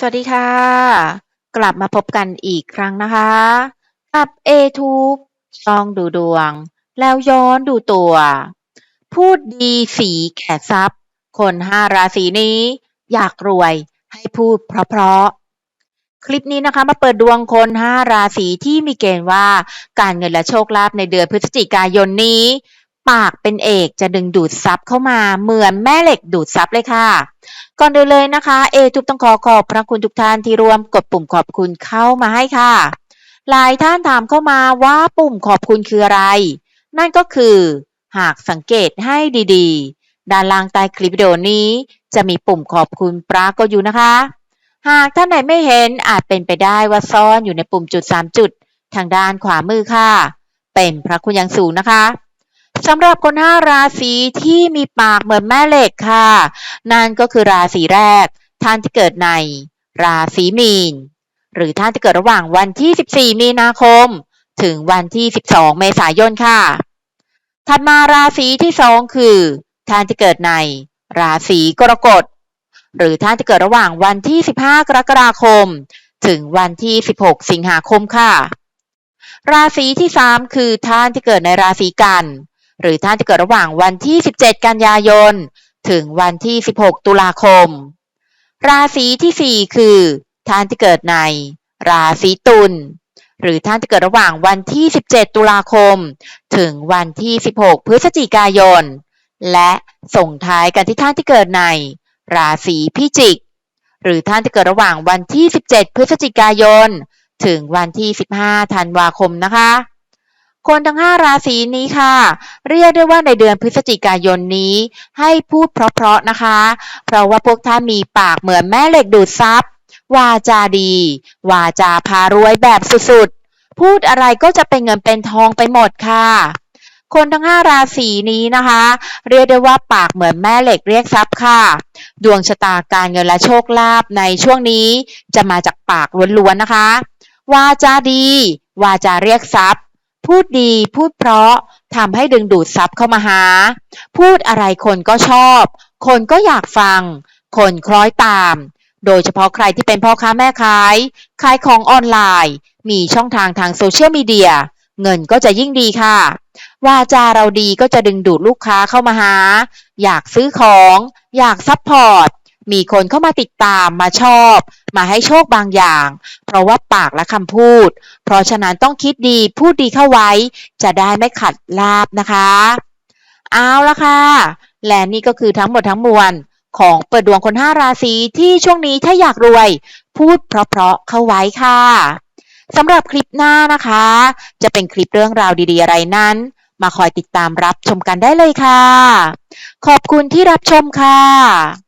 สวัสดีค่ะ กลับมาพบกันอีกครั้งนะคะ กับ a t u b e ช่องดูดวง แล้วย้อนดูตัว พูดดีสีแก่ทรัพย์ คนห้าราศีนี้ อยากรวยให้พูดเพราะๆ คลิปนี้นะคะมาเปิดดวงคนห้าราศีที่มีเกณฑ์ว่าการเงินและโชคลาภในเดือนพฤศจิกายนนี้ ปากเป็นเอกจะดึงดูดทรัพย์เข้ามาเหมือนแม่เหล็กดูดทรัพย์เลยค่ะ ก่อนเดินเลยนะคะ เอทุบต้องขอขอบพระคุณทุกท่านที่รวมกดปุ่มขอบคุณเข้ามาให้ค่ะ หลายท่านถามเข้ามาว่าปุ่มขอบคุณคืออะไร นั่นก็คือ หากสังเกตให้ดีๆ ด้านล่างใต้คลิปวิดีโอนี้ จะมีปุ่มขอบคุณปรากฏอยู่นะคะ หากท่านไหนไม่เห็นอาจเป็นไปได้ว่าซ่อนอยู่ในปุ่มจุด 3 จุด ทางด้านขวามือค่ะ เป็นพระคุณอย่างสูงนะคะ สำหรับคนห้าราศีที่มีปากเหมือนแม่เหล็กค่ะ นั่นก็คือราศีแรก ท่านที่เกิดใน ราศีมีน หรือท่านที่เกิดระหว่างวันที่ 14 มีนาคม ถึงวันที่ 12 เมษายนค่ะ ถัดมาราศีที่สองคือ ท่านที่เกิดใน ราศีกรกฎ หรือท่านที่เกิดระหว่างวันที่ 15 กรกฎาคม ถึงวันที่ 16 สิงหาคมค่ะ ราศีที่สามคือท่านที่เกิดในราศีกัน หรือท่านที่เกิดระหว่างวันที่ 17 กันยายน ถึงวันที่ 16 ตุลาคม ราศีที่ 4 คือ ท่านที่เกิดใน ราศีตุลหรือท่านที่เกิดระหว่างวันที่ 17 ตุลาคม ถึงวันที่ 16 พฤศจิกายน และส่งท้ายกันที่ท่านที่เกิดใน ราศีพิจิก หรือท่านที่เกิดระหว่างวันที่ 17 พฤศจิกายน ถึงวันที่ 15 ธันวาคมนะคะ คนทั้ง 5 ราศีนี้ค่ะ เรียกได้ว่าในเดือนพฤศจิกายนนี้ ให้พูดเพราะๆนะคะ เพราะว่าพวกท่านมีปากเหมือนแม่เหล็กดูดซับวาจาดี วาจาพารวยแบบสุดๆ พูดอะไรก็จะเป็นเงินเป็นทองไปหมดค่ะ คนทั้ง 5 ราศีนี้นะคะ เรียกได้ว่าปากเหมือนแม่เหล็กเรียกทรัพย์ค่ะ ดวงชะตาการเงินและโชคลาภในช่วงนี้จะมาจากปากล้วนๆนะคะ วาจาดี วาจาเรียกทรัพย์ พูดดี พูดเพราะทำให้ดึงดูดทรัพย์เข้ามาหา พูดอะไรคนก็ชอบ คนก็อยากฟัง คนคล้อยตาม โดยเฉพาะใครที่เป็นพ่อค้าแม่ขาย ขายของออนไลน์ มีช่องทางทางโซเชียลมีเดีย เงินก็จะยิ่งดีค่ะ วาจาเราดีก็จะดึงดูดลูกค้าเข้ามาหา อยากซื้อของ อยากซัพพอร์ต มีคนเข้ามาติดตามมาชอบ มาให้โชคบางอย่าง เพราะว่าปากและคำพูด เพราะฉะนั้นต้องคิดดีพูดดีเข้าไว้ จะได้ไม่ขัดลาบนะคะ เอาละค่ะ และนี่ก็คือทั้งหมดทั้งมวลของเปิดดวงคน5ราศีที่ช่วงนี้ถ้าอยากรวย พูดเพราะๆเข้าไว้ค่ะสำหรับคลิปหน้านะคะ จะเป็นคลิปเรื่องราวดีๆอะไรนั้น มาคอยติดตามรับชมกันได้เลยค่ะ ขอบคุณที่รับชมค่ะ